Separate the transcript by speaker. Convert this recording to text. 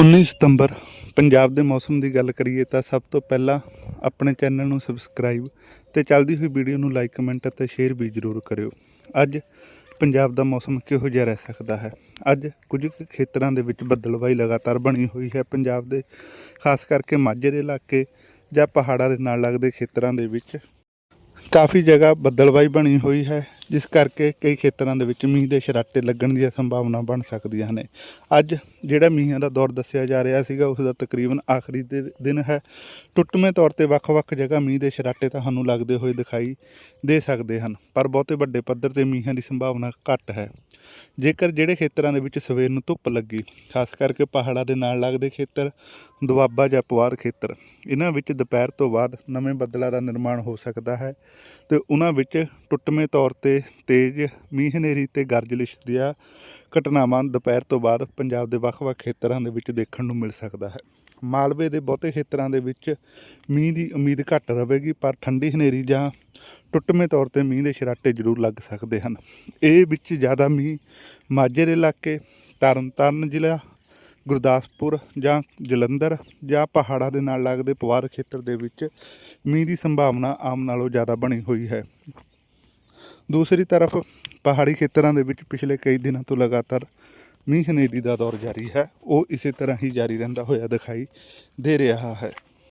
Speaker 1: 19 ਸਤੰਬਰ, ਪੰਜਾਬ ਦੇ ਮੌਸਮ ਦੀ ਗੱਲ ਕਰੀਏ ਤਾਂ ਸਭ ਤੋਂ ਪਹਿਲਾਂ ਆਪਣੇ ਚੈਨਲ ਨੂੰ ਸਬਸਕ੍ਰਾਈਬ ਤੇ ਚੱਲਦੀ ਹੋਈ ਵੀਡੀਓ ਨੂੰ ਲਾਈਕ, ਕਮੈਂਟ ਅਤੇ ਸ਼ੇਅਰ ਵੀ ਜ਼ਰੂਰ ਕਰਿਓ। ਅੱਜ ਪੰਜਾਬ ਦਾ ਮੌਸਮ ਕਿਹੋ ਜਿਹਾ ਰਹਿ ਸਕਦਾ ਹੈ? ਅੱਜ ਕੁਝ ਕੁ ਖੇਤਰਾਂ ਦੇ ਵਿੱਚ ਬੱਦਲਵਾਈ ਲਗਾਤਾਰ ਬਣੀ ਹੋਈ ਹੈ। ਪੰਜਾਬ ਦੇ, ਖਾਸ ਕਰਕੇ ਮਾਝੇ ਦੇ ਇਲਾਕੇ ਜਾਂ ਪਹਾੜਾਂ ਦੇ ਨਾਲ ਲੱਗਦੇ ਖੇਤਰਾਂ ਦੇ ਵਿੱਚ ਕਾਫੀ ਜਗ੍ਹਾ ਬੱਦਲਵਾਈ ਬਣੀ ਹੋਈ ਹੈ। ਜਿਸ ਕਰਕੇ ਕਈ ਖੇਤਰਾਂ ਦੇ ਵਿੱਚ ਮੀਂਹ ਦੇ ਛਰਾਟੇ ਲੱਗਣ ਦੀਆਂ ਸੰਭਾਵਨਾ ਬਣ ਸਕਦੀਆਂ ਨੇ। ਅੱਜ ਜਿਹੜਾ ਮੀਂਹਾਂ ਦਾ ਦੌਰ ਦੱਸਿਆ ਜਾ ਰਿਹਾ ਸੀਗਾ, ਉਸ ਦਾ ਤਕਰੀਬਨ ਆਖਰੀ ਦੇ, ਦਿਨ ਹੈ। ਟੁੱਟਵੇਂ ਤੌਰ ਤੇ ਵੱਖ-ਵੱਖ ਜਗ੍ਹਾ ਮੀਂਹ ਦੇ ਛਰਾਟੇ ਤੁਹਾਨੂੰ ਲੱਗਦੇ ਹੋਏ ਦਿਖਾਈ ਦੇ ਸਕਦੇ ਹਨ, ਪਰ ਬਹੁਤੇ ਵੱਡੇ ਪੱਧਰ ਤੇ ਮੀਂਹਾਂ ਦੀ ਸੰਭਾਵਨਾ ਘੱਟ ਹੈ। ਜੇਕਰ ਜਿਹੜੇ ਖੇਤਰਾਂ ਦੇ ਵਿੱਚ ਸਵੇਰ ਨੂੰ ਧੁੱਪ ਲੱਗੀ, ਖਾਸ ਕਰਕੇ ਪਹਾੜਾਂ ਦੇ ਨਾਲ ਲੱਗਦੇ ਖੇਤਰ ਦੁਆਬਾ ਜਾਂ ਪੁਆਰ ਖੇਤਰ, ਇਹਨਾਂ ਵਿੱਚ ਦੁਪਹਿਰ ਤੋਂ ਬਾਅਦ ਨਵੇਂ ਬੱਦਲਾਂ ਦਾ ਨਿਰਮਾਣ ਹੋ ਸਕਦਾ ਹੈ ਤੇ ਉਹਨਾਂ ਵਿੱਚ ਟੁੱਟਵੇਂ ਤੌਰ ਤੇ ਤੇਜ਼ ਮੀਂਹ ਹਨੇਰੀ ਤੇ ਗਰਜਲਿਸ਼ਕ ਦੀਆਂ ਘਟਨਾਵਾਂ ਦੁਪਹਿਰ ਤੋਂ ਬਾਅਦ ਪੰਜਾਬ ਦੇ ਵੱਖ-ਵੱਖ ਖੇਤਰਾਂ ਦੇ ਵਿੱਚ ਦੇਖਣ ਨੂੰ ਮਿਲ ਸਕਦਾ ਹੈ। ਮਾਲਵੇ ਦੇ ਬਹੁਤੇ ਖੇਤਰਾਂ ਦੇ ਵਿੱਚ ਮੀਂਹ ਦੀ ਉਮੀਦ ਘੱਟ ਰਹੇਗੀ, ਪਰ ਠੰਡੀ ਹਨੇਰੀ ਜਾਂ ਟੁੱਟਵੇਂ ਤੌਰ ਤੇ ਮੀਂਹ ਦੇ ਛਰਾਟੇ ਜ਼ਰੂਰ ਲੱਗ ਸਕਦੇ ਹਨ। ਇਹ ਵਿੱਚ ਜ਼ਿਆਦਾ ਮੀਂਹ ਮਾਝੇ ਦੇ ਇਲਾਕੇ, ਤਰਨਤਾਰਨ ਜ਼ਿਲ੍ਹਾ ਗੁਰਦਾਸਪੁਰ ਜਾਂ ਜਲੰਧਰ ਜਾਂ ਪਹਾੜਾਂ ਦੇ ਨਾਲ ਲੱਗਦੇ ਪਵਾਰ ਖੇਤਰ ਦੇ ਵਿੱਚ ਮੀਂਹ ਦੀ ਸੰਭਾਵਨਾ ਆਮ ਨਾਲੋਂ ਜ਼ਿਆਦਾ ਬਣੀ ਹੋਈ ਹੈ। ਦੂਸਰੀ ਤਰਫ ਪਹਾੜੀ ਖੇਤਰਾਂ ਦੇ ਵਿੱਚ ਪਿਛਲੇ ਕਈ ਦਿਨਾਂ ਤੋਂ ਲਗਾਤਾਰ ਮੀਂਹ ਹਨੇਰੀ ਦਾ ਦੌਰ ਜਾਰੀ ਹੈ। ਉਹ ਇਸੇ ਤਰ੍ਹਾਂ ਹੀ ਜਾਰੀ ਰਹਿੰਦਾ ਹੋਇਆ ਦਿਖਾਈ ਦੇ ਰਿਹਾ ਹੈ।